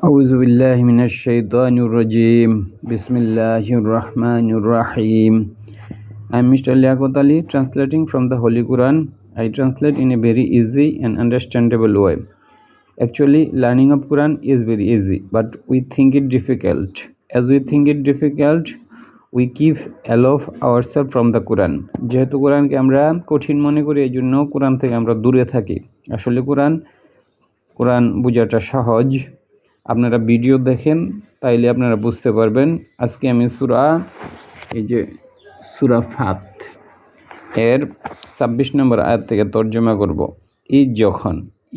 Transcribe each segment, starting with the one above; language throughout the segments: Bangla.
أعوذ بالله من الشيطان الرجيم بسم الله الرحمن الرحيم I am Mr. Liaquat Ali translating from the Holy Quran. I translate in a very easy and understandable way. Actually, learning of Quran is very easy, but we think it difficult. As we think it difficult, we keep aloof ourselves from the Quran. যেহেতু কোরআনকে আমরা কঠিন মনে করি এই জন্য কোরআন থেকে আমরা দূরে থাকি আসলে কোরআন কোরআন বোঝাটা সহজ আপনারা ভিডিও দেখেন, তাইলে আপনারা বুঝতে পারবেন। আজকে আমি সুরা, এই যে সুরা ফাত এর ছাব্বিশ নম্বর আয়াত থেকে তর্জমা করব। ঈদ যখন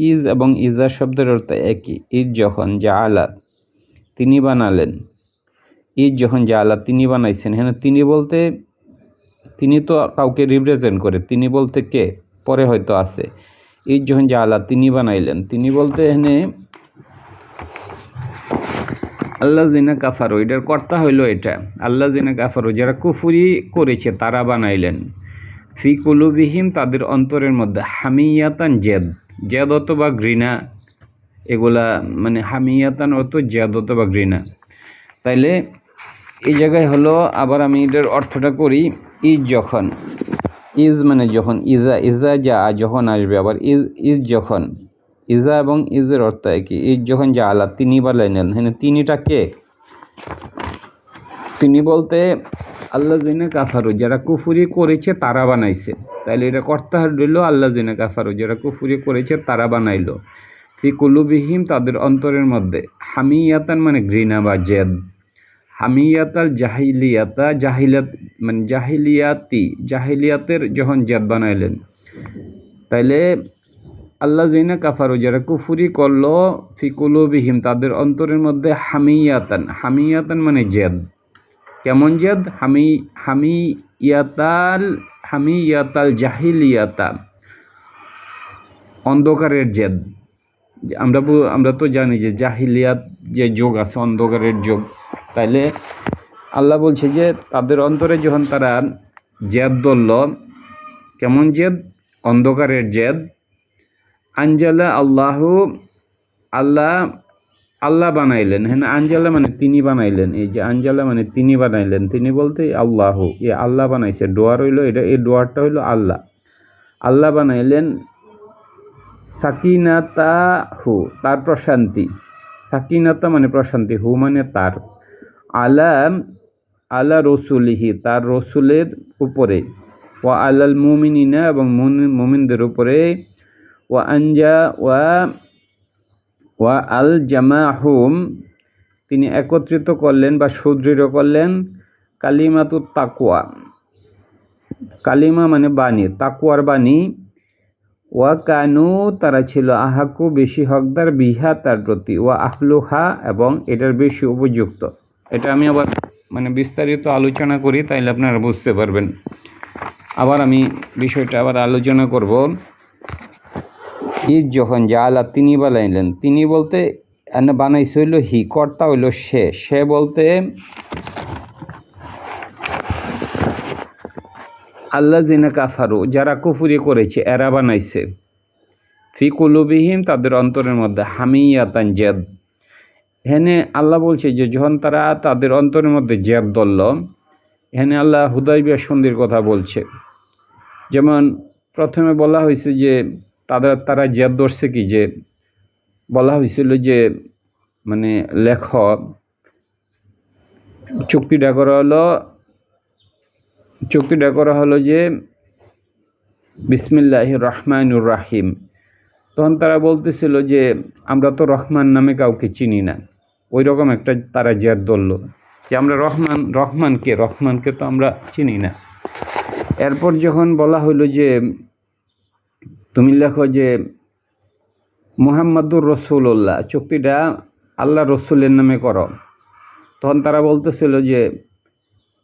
ইজ এবং ইজা শব্দের অর্থ একই। ঈদ যখন যা আলা তিনি বানালেন, ঈদ যখন যা আলা তিনি বানাইছেন হ্যাঁ তিনি বলতে, তিনি তো কাউকে রিপ্রেজেন্ট করে, তিনি বলতে কে? পরে হয়তো আছে। ঈদ যখন যা আলা তিনি বানাইলেন, তিনি বলতে এখানে আল্লাহ জিনা কাফারো, এটার কর্তা হইল এটা। আল্লাহ জিনা কাফারো, যারা কুফুরি করেছে, তারা বানাইলেন। ফি কুলুবিহীম, তাদের অন্তরের মধ্যে হামিয়াতান জেদ। জেদ অথবা ঘৃণা, এগুলা মানে হামিয়াতান অত জেদ অথবা ঘৃণা। তাইলে এই জায়গায় হলো, আবার আমি এটার অর্থটা করি, ইজ যখন। ইজ মানে যখন, ইজা ইজা যা, যখন আসবে, আবার ইজ ইজ যখন। ইজা এবং ইজের অর্থ একই। ইজ যখন যা আলা তিনি বানাইলেন হ্যাঁ তিনিটা কে? তিনি বলতে আল্লাহ জিনা কাফারু, যারা কুফুরি করেছে তারা বানাইছে। তাইলে এটা কর্তা রইল আল্লাহ জিনা কাফারু, যারা কুফুরি করেছে তারা বানাইলো। ফি কুলুবিহীম, তাদের অন্তরের মধ্যে। হামিয়াতান মানে ঘৃণা বা জেদ। হামিয়াতাল জাহিলিয়াতা জাহিলিয়াত মানে জাহিলিয়াতি, জাহিলিয়াতের যখন জেদ বানাইলেন। তাইলে আল্লাহ জিনা কাফারু, যারা কুফুরি করল ফিকুলুবিহিম তাদের অন্তরের মধ্যে হামিয়াতান। হামিয়াতান মানে জেদ। কেমন জেদ? হামি, হামিয়াতাল হামিয়াতাল জাহিলিয়াতা। অন্ধকারের জেদ। আমরা আমরা তো জানি যে জাহিলিয়াত যে যোগ আছে, অন্ধকারের যোগ। তাইলে আল্লাহ বলছে যে, তাদের অন্তরে যখন তারা জেদ ধরল, কেমন জেদ? অন্ধকারের জেদ। আঞ্জালা আল্লাহ আল্লাহ আল্লাহ বানাইলেন। হ্যাঁ আঞ্জালা মানে তিনি বানাইলেন। এই যে আঞ্জালা মানে তিনি বানাইলেন। তিনি বলতে আল্লাহ, এ আল্লাহ বানাইছে। ডোয়ার হইল এটা, এই ডোয়ারটা হইল আল্লাহ। আল্লাহ বানাইলেন সাকিনাতা হু তার প্রশান্তি। সাকিনাতা মানে প্রশান্তি, হু মানে তার। আলা আলা রসুলিহি, তার রসুলের উপরে। ও আলাল মুমিনিনা এবং মুমিনদের উপরে ওয়া আনজা ওয়া ওয়া আল জামাহুম তিনি একত্রিত করলেন বা সুদৃঢ় করলেন কালিমাতু তাকুয়া। কালিমা মানে বাণী, তাকুয়ার বাণী। ওয়া কানু, তারা ছিল আহাকু বেশি হকদার বিহা তার প্রতি। ওয়া আহলুহা এবং এটার বেশি উপযুক্ত। এটা আমি আবার মানে বিস্তারিত আলোচনা করি, তাইলে আপনারা বুঝতে পারবেন। আবার আমি বিষয়টা আবার আলোচনা করব। ঈদ যখন জালা তিনি বানাইলেন, তিনি বলতে বানাইছে হইল হি, কর্তা হইল সে। সে বলতে আল্লাহ জিনা কাফারু, যারা কুফুরি করেছে, এরা বানাইছে। ফি তাদের অন্তরের মধ্যে হামিয়াতান জেদ। হেনে আল্লাহ বলছে যে, যখন তারা তাদের অন্তরের মধ্যে জেদ ধরল হেনে আল্লাহ হুদাইবিয়া সন্ধির কথা বলছে। যেমন প্রথমে বলা হয়েছে যে তাদের, তারা জেদ ধরছে কি যে, বলা হয়েছিল যে মানে লেখক চুক্তিটা করা হলো, চুক্তিটা করা হলো যে বিসমিল্লাহ রহমানুর রাহিম। তখন তারা বলতেছিল যে, আমরা তো রহমান নামে কাউকে চিনি না। ওই রকম একটা তারা জেদ ধরল যে, আমরা রহমান, রহমানকে রহমানকে তো আমরা চিনি না। এরপর যখন বলা হলো যে তুমি লেখো যে মুহাম্মদুর রসুল্লাহ চুক্তিটা আল্লাহ রসুলের নামে করো। তখন তারা বলতেছিল যে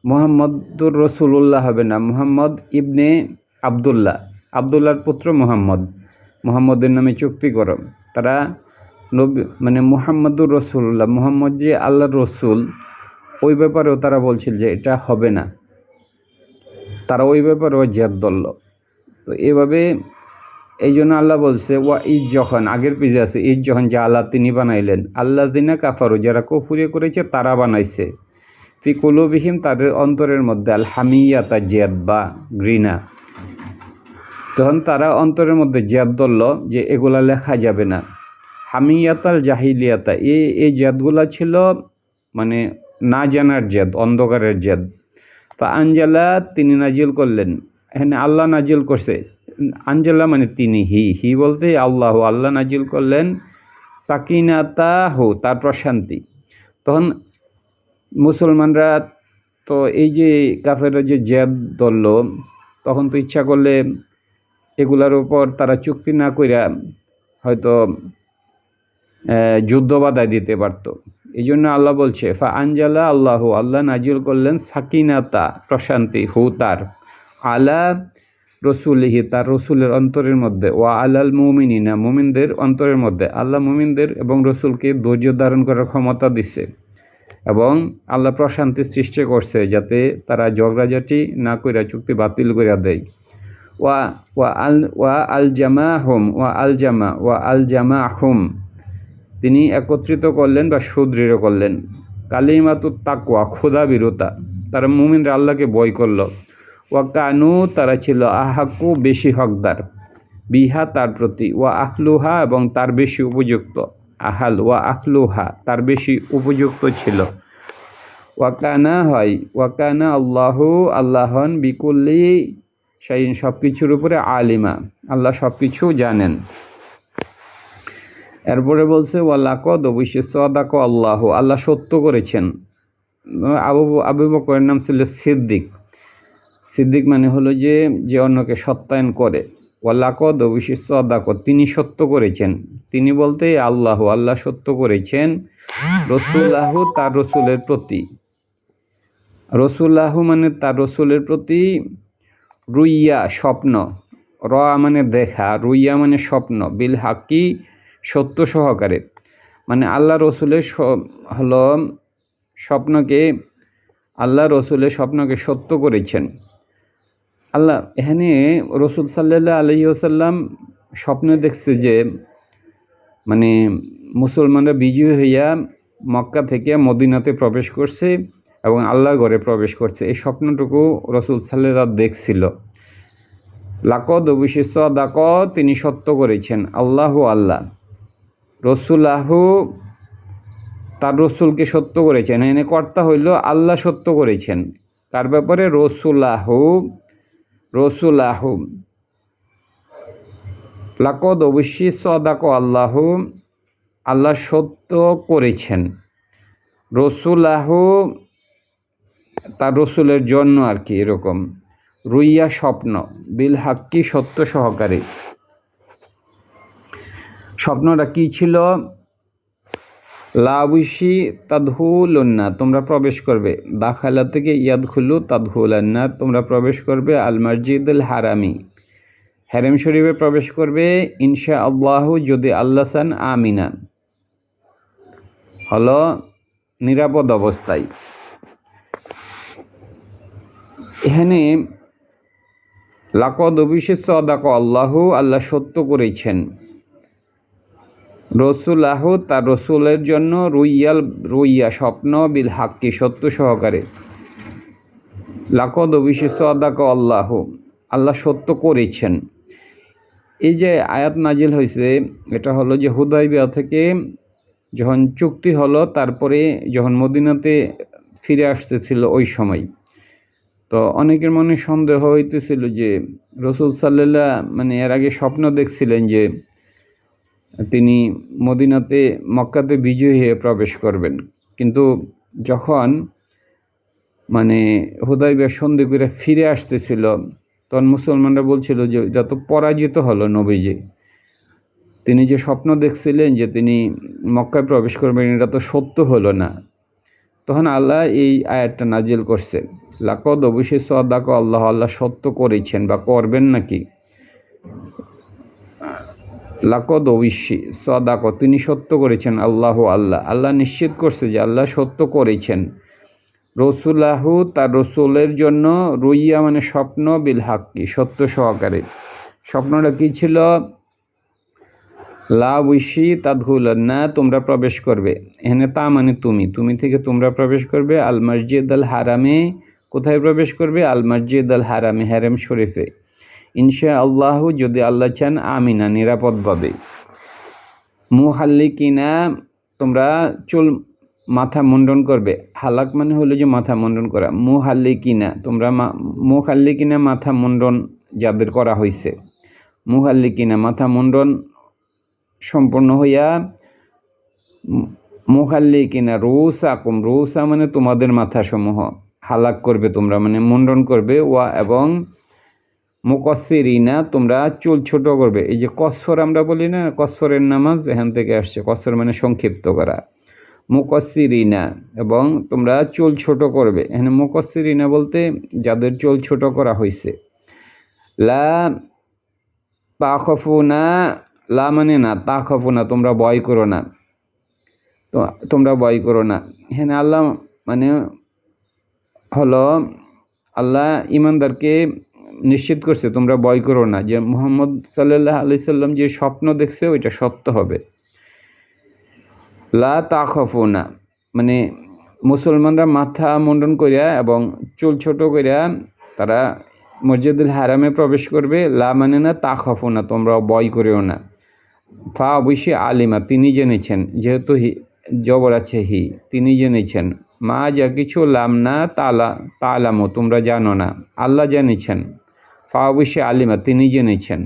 মোহাম্মদুর রসুল্লাহ হবে না, মুহাম্মদ ইবনে আবদুল্লাহ, আবদুল্লাহর পুত্র মুহাম্মদ। মুহাম্মদের নামে চুক্তি করো। তারা নবী মানে মুহাম্মদুর রসুল্লাহ মুহাম্মদ যে আল্লাহর রসুল, ওই ব্যাপারেও তারা বলছিল যে এটা হবে না। তারা ওই ব্যাপারেও জেদ ধরল। তো এভাবে এই জন্য আল্লাহ বলছে, ওয়া ঈদ যখন আগের পেজে আছে, ঈদ যখন যা আল্লাহ তিনি বানাইলেন আল্লাহ দিনা কাফারু, যারা কফুরে করেছে তারা বানাইছে। ফি কুলুবিহিম, তাদের অন্তরের মধ্যে আল হামিয়াতা জেদ বা ঘৃণা। তখন তারা অন্তরের মধ্যে জেদ ধরল যে এগুলা লেখা যাবে না। হামিয়াতাল জাহিলিয়াতা এই এই জেদগুলা ছিল মানে না জানার জেদ অন্ধকারের জেদ তা আঞ্জালা তিনি নাজিল করলেন। এখানে আল্লাহ নাজিল করছে। আঞ্জালা মানে তিনি, হি। হি বলতে আল্লাহ আল্লাহ নাজিল করলেন, সাকিনাতা হো, তার প্রশান্তি। তখন মুসলমানরা তো এই যে কাফেররা যে জেদ ধরল, তখন তো ইচ্ছা করলে এগুলার উপর তারা চুক্তি না কইরা হয়তো যুদ্ধ বাধায় দিতে পারত। এই জন্য আল্লাহ বলছে, ফা আঞ্জালা আল্লাহ আল্লাহ নাজিল করলেন সাকিনাতা, প্রশান্তি হু তার। আলা রসুলিহি, তার রসুলের অন্তরের মধ্যে ও আলাল মুমিনিনা, মুমিনদের অন্তরের মধ্যে। আল্লাহ মুমিনদের এবং রসুলকে ধৈর্য ধারণ করার ক্ষমতা দিচ্ছে এবং আল্লাহ প্রশান্তি সৃষ্টি করছে যাতে তারা ঝগড়াঝাটি না কইরা চুক্তি বাতিল কইরা দেয়। ওয়া ওয়া আল ওয়া আল জামা হোম ওয়া আল জামা, ওয়া আল জামা হোম তিনি একত্রিত করলেন বা সুদৃঢ় করলেন। কালিমাতু তাকুয়া ক্ষুদা বিরতা। তারা মুমিনরা আল্লাহকে বই করল। ওয়া কানু তারা ছিল আহাকু বেশি হকদার। বিহা তার প্রতি, ওয়া আখলুহা এবং তার বেশি উপযুক্ত। আহাল, ওয়া আখলুহা, তার বেশি উপযুক্ত ছিল। ওয়াকানা হয়, ওয়াকানা আল্লাহু আল্লাহন বিকুল্লি শাইন সব কিছুর উপরে আলিমা, আল্লাহ সব কিছু জানেন। এরপরে বলছে ওয়াল্লাকদ অবশ্যই সদাক আল্লাহ আল্লাহ সত্য করেছেন। আবু আবু বকরের নাম ছিল সিদ্দিক। সিদ্দিক মানে হলো যে যে অন্যকে সত্যায়ন করে। ওয়াল্লাকদ অবশ্যই সদাক তিনি সত্য করেছেন। তিনি বলতে আল্লাহ আল্লাহ সত্য করেছেন। রসুল্লাহ তার রসুলের প্রতি। রসুল্লাহ মানে তার রসুলের প্রতি রুইয়া, স্বপ্ন। র মানে দেখা, রুইয়া মানে স্বপ্ন। বিল হাকি সত্য সহকারে। মানে আল্লাহ রসুলের হলো স্বপ্নকে, আল্লাহ রসুলের স্বপ্নকে সত্য করেছেন। আল্লাহ, এখানে রসুল সাল্লাহ আলহি আসাল্লাম স্বপ্নে দেখছে যে মানে মুসলমানরা বিজয়ী হইয়া মক্কা থেকে মদিনাতে প্রবেশ করছে এবং আল্লাহর ঘরে প্রবেশ করছে। এই স্বপ্নটুকু রসুল সাল্লাহ দেখছিল। লাকদ অবিশিষ্ট দাক তিনি সত্য করেছেন, আল্লাহ আল্লাহ। রসুলাহু, তার রসুলকে সত্য করেছেন। এনে কর্তা হইল আল্লাহ সত্য করেছেন। তার ব্যাপারে রসুলাহু। রসুলাহু লাকদ অবশ্যই সদাক আল্লাহ আল্লাহ সত্য করেছেন। রসুলাহু, তার রসুলের জন্য আর কি এরকম। রুইয়া স্বপ্ন, বিল হাক্কি সত্য সহকারে। স্বপ্নটা কি ছিল? লাউসি তাদহুলন্না, তোমরা প্রবেশ করবে। দাখালা থেকে ইয়াদ খুলু তাদহুলান্না, তোমরা প্রবেশ করবে আল মসজিদুল হারামি হ্যারেম শরীফে প্রবেশ করবে ইনশা আল্লাহ যদি আল্লাহ সান আমিনা। হলো নিরাপদ অবস্থায়। এখানে লাকদ অবিশেষ সদাক আল্লাহ আল্লাহ সত্য করেছেন। রসুলাহ তার রসুলের জন্য রুইয়াল, রুইয়া স্বপ্ন বিল হাক্কি সত্য সহকারে। লাকদ অবিশেষ আদাক আল্লাহ আল্লাহ সত্য করেছেন। এই যে আয়াত নাজিল হয়েছে, এটা হলো যে হুদাইবিয়া থেকে যখন চুক্তি হলো, তারপরে যখন মদিনাতে ফিরে আসতেছিল ওই সময়। তো অনেকের মনে সন্দেহ হইতেছিল যে রসুল সাল্লাহ মানে এর আগে স্বপ্ন দেখছিলেন যে তিনি মদিনাতে, মক্কাতে বিজয়ী হয়ে প্রবেশ করবেন। কিন্তু যখন মানে হুদাইবিয়া সন্ধি করে ফিরে আসতেছিল, তখন মুসলমানরা বলছিল যে, যত পরাজিত হলো নবীজি, তিনি যে স্বপ্ন দেখছিলেন যে তিনি মক্কায় প্রবেশ করবেন, এটা তো সত্য হলো না। তখন আল্লাহ এই আয়াতটা নাজিল করছে। লাকদ অবশ্যই সদাক আল্লাহ আল্লাহ সত্য করেছেন বা করবেন নাকি? লাকদ অবশ্যই সদাক তিনি সত্য করেছেন, আল্লাহ আল্লাহ। আল্লাহ নিশ্চিত করছে যে আল্লাহ সত্য করেছেন। রসুলাহু তার রসুলের জন্য রুইয়া মানে স্বপ্ন বিল হাক্কি, সত্য সহকারে। স্বপ্নটা কি ছিল? লা উইশি তাদহুল না তোমরা প্রবেশ করবে। এখানে তা মানে তুমি। তুমি থেকে তোমরা প্রবেশ করবে আল মসজিদ আল হারামে। কোথায় প্রবেশ করবে? আল মসজিদ আল হারামে হ্যারেম শরীফে। ইনশা আল্লাহ যদি আল্লাহ চান, আমিনা নিরাপদভাবে মুহাল্লিকিনা, তোমরা চুল মাথা মুন্ডন করবে। হালাক মানে হলো যে মাথা মুন্ডন করা। মুহাল্লিকিনা, তোমরা মুহাল্লিকিনা মাথা মুন্ডন যাদের করা হয়েছে মুহাল্লিকিনা মাথা মুন্ডন সম্পূর্ণ হইয়া মুখাল্লি কিনা রৌসা কুম রৌসা মানে তোমাদের মাথা সমূহ হালাক করবে তোমরা মানে মুন্ডন করবে, ওয়া এবং মুকসিরিনা তোমরা চুল ছোট করবে। এই যে কসর আমরা বলি না, কসরের নামাজ এখান থেকে আসছে। কসর মানে সংক্ষিপ্ত করা। মুকসিরিনা এবং তোমরা চুল ছোট করবে। এখানে মুকসিরিনা বলতে যাদের চুল ছোট করা হয়েছে লা তাখফুনা, লা মানে না, তাখফুনা, তোমরা ভয় করো না। তোমরা ভয় করো না। এখানে আল্লাহ মানে হলো, আল্লাহ ইমানদারকে নিশ্চিত করছে, তোমরা ভয় করো না যে মোহাম্মদ সাল্লাহ আলি সাল্লাম যে স্বপ্ন দেখছে ওইটা সত্য হবে। লা তাকফো তাখফুনা মানে মুসলমানরা মাথা মুন্ডন করিয়া এবং চুল ছোট করিয়া তারা মসজিদুল হারামে প্রবেশ করবে, লা মানে না তাখফুনা, তোমরা ভয় করিও না। ফা অবশ্যই আলিমা, তিনি জেনেছেন, যেহেতু হি, জবর আছে হি, তিনি জেনেছেন। মা যা কিছু লাম না তালা, তালামো, তোমরা জানো না, আল্লাহ জেনেছেন। ফা অবশ্যই আলিমা, তিনি জেনেছেন।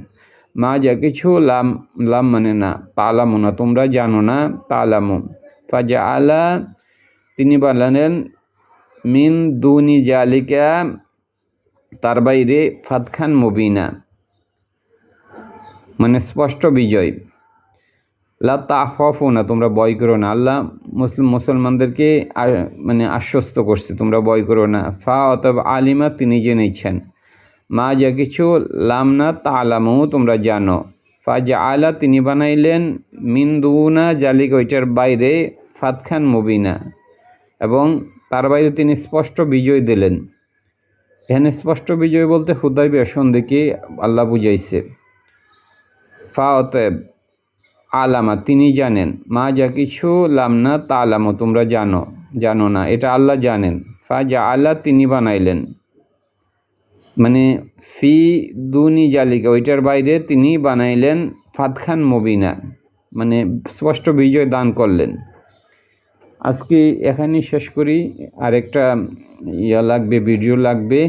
মা যা কিছু লাম লাম মানে না তালামো না, তোমরা জানো না তালামো ফাজা আলা তিনি বললেন, মিন দুনি জালিকা, তার বাইরে ফাতখান মুবিনা। মানে স্পষ্ট বিজয়। লা তাহফু না, তোমরা ভয় করো না। আল্লাহ মুসলিম, মুসলমানদেরকে মানে আশ্বস্ত করছে, তোমরা ভয় করো না। ফা অতএব আলিমা তিনি জেনেছেন। মা যা কিছু লামনা তালামু তোমরা জানো। ফাজা আলা তিনি বানাইলেন মিন্দুনা জালিক ওইটার বাইরে, ফাতখান মুবিনা। এবং তার বাইরে তিনি স্পষ্ট বিজয় দিলেন। এখানে স্পষ্ট বিজয় বলতে হুদাইবে সন্ধিকে আল্লাহ বুঝাইছে। ফা অতএব, আলামা, তিনি জানেন। মা যা কিছু লামনা তা তোমরা জানো। জানো না, এটা আল্লাহ জানেন। ফা যা আল্লাহ তিনি বানাইলেন। মানে ফি দুনি জালিকা, ওইটার বাইরে তিনি বানাইলেন ফাতখান মবিনা মানে স্পষ্ট বিজয় দান করলেন। আজকে এখানেই শেষ করি। আরেকটা ইয়া লাগবে, ভিডিও লাগবে।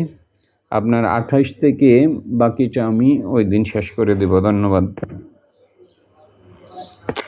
আপনার আঠাশ থেকে বাকিটা আমি ওই দিন শেষ করে দেব। ধন্যবাদ।